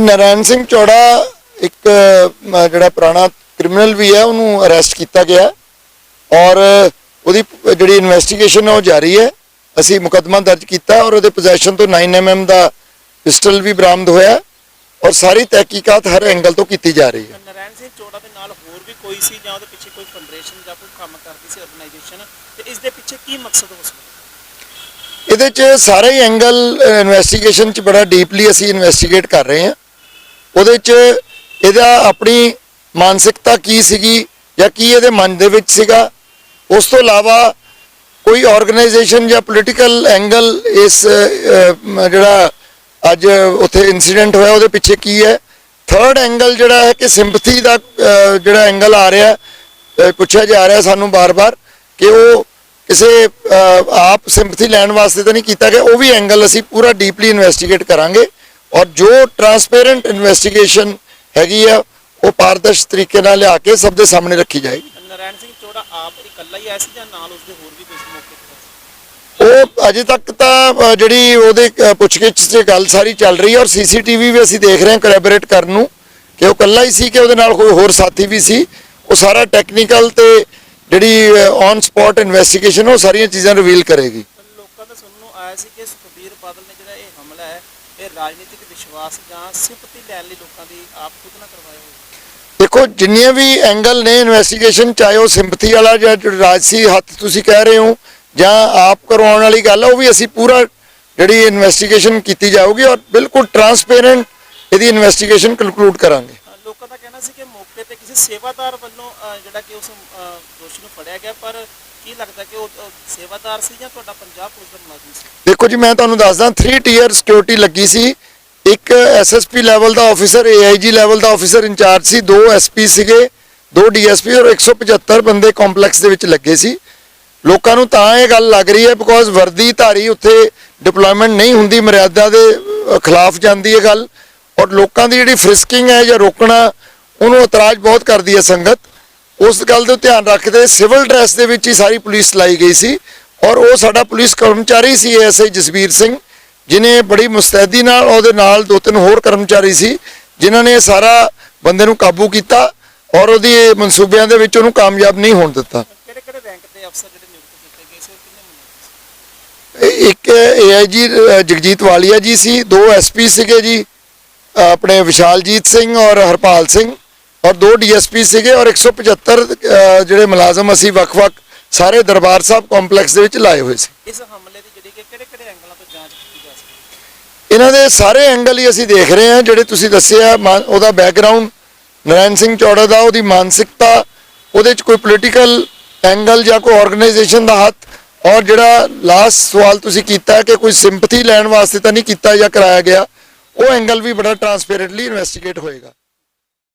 ਨਰਾਇਣ ਸਿੰਘ ਚੌੜਾ ਇੱਕ ਜਿਹੜਾ ਪੁਰਾਣਾ ਕ੍ਰਿਮੀਨਲ ਵੀ ਹੈ ਉਹਨੂੰ ਅਰੈਸਟ ਕੀਤਾ ਗਿਆ। ਔਰ ਉਹਦੀ ਜਿਹੜੀ ਇਨਵੈਸਟੀਗੇਸ਼ਨ ਹੈ ਉਹ ਜਾਰੀ ਹੈ। ਅਸੀਂ ਮੁਕੱਦਮਾ ਦਰਜ ਕੀਤਾ ਔਰ ਉਹਦੇ ਪੋਜੈਸ਼ਨ ਤੋਂ 9mm ਦਾ ਪਿਸਟਲ ਵੀ ਬਰਾਮਦ ਹੋਇਆ ਔਰ ਸਾਰੀ ਤਹਿਕੀਕਾਤ ਹਰ ਐਂਗਲ ਤੋਂ ਕੀਤੀ ਜਾ ਰਹੀ ਹੈ। ਨਰਾਇਣ ਸਿੰਘ ਚੋੜਾ ਦੇ ਨਾਲ ਹੋਰ ਵੀ ਕੋਈ ਸੀ ਜਾਂ ਉਹਦੇ ਪਿੱਛੇ ਕੋਈ ਫੰਡਰੇਸ਼ਨ ਜਾਂ ਕੋਈ ਕੰਮ ਕਰਦੀ ਸੀ ਆਰਗੇਨਾਈਜੇਸ਼ਨ ਤੇ ਇਸ ਦੇ ਪਿੱਛੇ ਕੀ ਮਕਸਦ ਹੋ ਸਕਦਾ? ਇਹਦੇ 'ਚ ਸਾਰੇ ਐਂਗਲ ਇਨਵੈਸਟੀਗੇਸ਼ਨ 'ਚ ਬੜਾ ਡੀਪਲੀ ਅਸੀਂ ਇਨਵੈਸਟੀਗੇਟ ਕਰ ਰਹੇ ਹਾਂ। ਉਹਦੇ 'ਚ ਇਹਦਾ ਆਪਣੀ ਮਾਨਸਿਕਤਾ ਕੀ ਸੀਗੀ ਜਾਂ ਕੀ ਇਹਦੇ ਮਨ ਦੇ ਵਿੱਚ ਸੀਗਾ? ਉਸ ਤੋਂ ਇਲਾਵਾ ਕੋਈ ਆਰਗੇਨਾਈਜੇਸ਼ਨ ਜਾਂ ਪੋਲੀਟੀਕਲ ਐਂਗਲ ਇਸ ਜਿਹੜਾ ਅੱਜ ਉੱਥੇ ਇਨਸੀਡੈਂਟ ਹੋਇਆ, ਉਹਦੇ ਪਿੱਛੇ ਕੀ ਹੈ? ਥਰਡ ਐਂਗਲ ਜਿਹੜਾ ਹੈ ਕਿ ਸਿੰਪਥੀ ਦਾ ਜਿਹੜਾ ਐਂਗਲ ਆ ਰਿਹਾ ਪੁੱਛਿਆ ਜਾ ਰਿਹਾ ਸਾਨੂੰ ਬਾਰ-ਬਾਰ ਕਿ ਉਹ ਕਿਸੇ ਆਪ ਸਿੰਪਥੀ ਲੈਣ ਵਾਸਤੇ ਤਾਂ ਨਹੀਂ ਕੀਤਾ ਗਿਆ, ਉਹ ਵੀ ਐਂਗਲ ਅਸੀਂ ਪੂਰਾ ਡੀਪਲੀ ਇਨਵੈਸਟੀਗੇਟ ਕਰਾਂਗੇ। ਔਰ ਜੋ ਟਰਾਂਸਪੇਰੈਂਟ ਇਨਵੈਸਟੀਗੇਸ਼ਨ ਹੈਗੀ ਆ ਉਹ ਪਾਰਦਰਸ਼ ਤਰੀਕੇ ਨਾਲ ਲਿਆ ਕੇ ਸਭ ਦੇ ਸਾਹਮਣੇ ਰੱਖੀ ਜਾਏਗੀ। ਨਰਾਇਣ ਸਿੰਘ ਚੋੜਾ ਆਪ ਇਕੱਲਾ ਹੀ ਆਇਆ ਸੀ ਜਾਂ ਨਾਲ ਉਸਦੇ ਹੋਰ ਵੀ ਕੁਝ ਮੌਕੇ ਤੇ ਉਹ ਅਜੇ ਤੱਕ ਤਾਂ ਜਿਹੜੀ ਉਹਦੇ ਪੁੱਛਗਿੱਛ 'ਚ ਗੱਲ ਸਾਰੀ ਚੱਲ ਰਹੀ ਹੈ ਔਰ ਸੀਸੀਟੀਵੀ ਵੀ ਅਸੀਂ ਦੇਖ ਰਹੇ ਹਾਂ ਕੋਲੈਬੋਰੇਟ ਕਰਨ ਨੂੰ ਕਿ ਉਹ ਇਕੱਲਾ ਹੀ ਸੀ ਕਿ ਉਹਦੇ ਨਾਲ ਕੋਈ ਹੋਰ ਸਾਥੀ ਵੀ ਸੀ। ਉਹ ਸਾਰਾ ਟੈਕਨੀਕਲ ਤੇ ਜਿਹੜੀ ਔਨ ਸਪੌਟ ਇਨਵੈਸਟੀਗੇਸ਼ਨ ਉਹ ਸਾਰੀਆਂ ਚੀਜ਼ਾਂ ਰਿਵੀਲ ਕਰੇਗੀ। ਲੋਕਾਂ ਦਾ ਸੁਣਨ ਨੂੰ ਆਇਆ ਸੀ ਕਿ ਸੁਖਬੀਰ ਬਾਦਲ ਨੇ ਜਿਹੜਾ ਇਹ ਹਮਲਾ ਹੈ ਇਹ ਰਾਜਨੀਤਿਕ ਵਿਸ਼ਵਾਸ ਜਾਂ ਸਿੰਪਤੀ ਲੈਣ ਲਈ ਲੋਕਾਂ ਦੀ ਆਪ ਖੁਦ ਨਾ ਕਰਵਾਇਆ ਹੋਵੇ ਦੇਖੋ ਜਿੰਨੀਆਂ ਵੀ ਐਂਗਲ ਨੇ ਇਨਵੈਸਟੀਗੇਸ਼ਨ ਚਾਹੇ ਉਹ ਸਿੰਪਥੀ ਵਾਲਾ ਜਾਂ ਰਾਜਸੀ ਹੱਥ ਤੁਸੀਂ ਕਹਿ ਰਹੇ ਹੋ ਜਾਂ ਆਪ ਕਰਵਾਉਣ ਵਾਲੀ ਗੱਲ ਉਹ ਵੀ ਅਸੀਂ ਪੂਰਾ ਜਿਹੜੀ ਇਨਵੈਸਟੀਗੇਸ਼ਨ ਕੀਤੀ ਜਾਊਗੀ ਔਰ ਬਿਲਕੁਲ ਟਰਾਂਸਪੇਰੈਂਟ ਇਹਦੀ ਇਨਵੈਸਟੀਗੇਸ਼ਨ ਕਨਕਲੂਡ ਕਰਾਂਗੇ। ਲੋਕਾਂ ਦਾ ਕਹਿਣਾ ਸੀ ਕਿ ਤੇ ਕਿਸੇ ਸੇਵਾਦਾਰ ਵੱਲੋਂ ਅ, ਜਿਹੜਾ ਕਿ ਉਸ ਅ, ਦੋਸ਼ੀ ਨੂੰ ਫੜਿਆ ਗਿਆ ਪਰ ਕੀ ਲੱਗਦਾ ਕਿ ਉਹ ਅ, ਸੇਵਾਦਾਰ ਸੀ ਜਾਂ ਤੁਹਾਡਾ ਪੰਜਾਬ ਪੁਲਿਸ ਦਾ ਮੁਲਾਜ਼ਮ ਸੀ? ਦੇਖੋ ਜੀ ਮੈਂ ਤੁਹਾਨੂੰ ਦੱਸਦਾ 3 ਟੀਅਰ ਸਿਕਿਉਰਿਟੀ ਲੱਗੀ ਸੀ। ਇੱਕ ਐਸਐਸਪੀ ਲੈਵਲ ਦਾ ਆਫੀਸਰ ਏਆਈਜੀ ਲੈਵਲ ਦਾ ਆਫੀਸਰ ਇੰਚਾਰਜ ਸੀ ਦੋ ਐਸਪੀ ਸੀਗੇ ਦੋ ਡੀਐਸਪੀ ਔਰ 175 ਬੰਦੇ ਕੰਪਲੈਕਸ ਦੇ ਵਿੱਚ ਲੱਗੇ ਸੀ। ਲੋਕਾਂ ਨੂੰ ਤਾਂ ਇਹ ਗੱਲ ਲੱਗ ਰਹੀ ਹੈ ਬਿਕੋਜ਼ ਵਰਦੀ ਧਾਰੀ ਉੱਥੇ ਡਿਪਲੋਇਮੈਂਟ ਨਹੀਂ ਹੁੰਦੀ ਮਰਿਆਦਾ ਦੇ ਖਿਲਾਫ ਜਾਂਦੀ ਹੈ ਗੱਲ। ਔਰ ਲੋਕਾਂ ਦੀ ਜਿਹੜੀ ਫ੍ਰਿਸਕਿੰਗ ਹੈ ਜਾਂ ਰੋਕਣਾ ਉਹਨੂੰ ਇਤਰਾਜ਼ ਬਹੁਤ ਕਰਦੀ ਹੈ ਸੰਗਤ। ਉਸ ਗੱਲ ਦੇ ਧਿਆਨ ਰੱਖਦੇ ਸਿਵਲ ਡਰੈਸ ਦੇ ਵਿੱਚ ਹੀ ਸਾਰੀ ਪੁਲਿਸ ਲਾਈ ਗਈ ਸੀ ਔਰ ਉਹ ਸਾਡਾ ਪੁਲਿਸ ਕਰਮਚਾਰੀ ਸੀ ਐਸਆਈ ਜਸਵੀਰ ਸਿੰਘ ਜਿਨੇ ਬੜੀ ਮੁਸਤੈਦੀ ਨਾਲ ਉਹਦੇ ਨਾਲ ਦੋ ਤਿੰਨ ਹੋਰ ਕਰਮਚਾਰੀ ਸੀ ਜਿਨ੍ਹਾਂ ਨੇ ਸਾਰਾ ਬੰਦੇ ਨੂੰ ਕਾਬੂ ਕੀਤਾ ਔਰ ਉਹਦੀ ਮਨਸੂਬਿਆਂ ਦੇ ਵਿੱਚ ਉਹਨੂੰ ਕਾਮਯਾਬ ਨਹੀਂ ਹੋਣ ਦਿੱਤਾ। ਕਿਹੜੇ ਕਿਹੜੇ ਰੈਂਕ ਦੇ ਅਫਸਰ ਜਿਹੜੇ ਨਿਯੁਕਤ ਕੀਤੇ ਗਏ ਸੀ ਔਰ ਕਿੰਨੇ ਮੁਲਾਜ਼ਮ ਸੀ? ਇਹ ਇੱਕ ਏਆਈਜੀ ਜਗਜੀਤ ਵਾਲੀਆ ਜੀ ਸੀ ਦੋ ਐਸਪੀ ਸੀਗੇ ਜੀ ਆਪਣੇ ਵਿਸ਼ਾਲਜੀਤ ਸਿੰਘ ਔਰ ਹਰਪਾਲ ਸਿੰਘ। ਔਰ ਦੋ ਡੀਐਸਪੀ ਸੀਗੇ ਔਰ 175 ਅ, ਜਿਹੜੇ ਮੁਲਾਜ਼ਮ ਅਸੀਂ ਵੱਖ-ਵੱਖ ਸਾਰੇ ਦਰਬਾਰ ਸਾਹਿਬ ਕੰਪਲੈਕਸ ਦੇ ਵਿੱਚ ਲਾਏ ਹੋਏ ਸੀ। ਇਸ ਹਮਲੇ ਦੀ ਜਿਹੜੀ ਕਿ ਕਿਹੜੇ ਕਿਹੜੇ ਐਂਗਲਾਂ ਤੋਂ ਜਾਂਚ ਕੀਤੀ ਜਾ ਸਕਦੀ ਇਹਨਾਂ ਦੇ ਸਾਰੇ ਐਂਗਲ ਹੀ ਅਸੀਂ ਦੇਖ ਰਹੇ ਹਾਂ ਜਿਹੜੇ ਤੁਸੀਂ ਦੱਸਿਆ ਉਹਦਾ ਬੈਕਗ੍ਰਾਉਂਡ ਨਰਾਇਣ ਸਿੰਘ ਚੌੜਾ ਦਾ ਉਹਦੀ ਮਾਨਸਿਕਤਾ ਉਹਦੇ 'ਚ ਕੋਈ ਪੋਲੀਟੀਕਲ ਐਂਗਲ ਜਾਂ ਕੋਈ ਆਰਗੇਨਾਈਜੇਸ਼ਨ ਦਾ ਹੱਥ ਔਰ ਜਿਹੜਾ ਲਾਸਟ ਸਵਾਲ ਤੁਸੀਂ ਕੀਤਾ ਕਿ ਕੋਈ ਸਿੰਪਥੀ ਲੈਣ ਵਾਸਤੇ ਤਾਂ ਨਹੀਂ ਕੀਤਾ ਜਾਂ ਕਰਾਇਆ ਗਿਆ ਉਹ ਐਂਗਲ ਵੀ ਬੜਾ ਟਰਾਂਸਪੇਰੈਂਟਲੀ ਇਨਵੈਸਟੀਗੇਟ ਹੋਏਗਾ।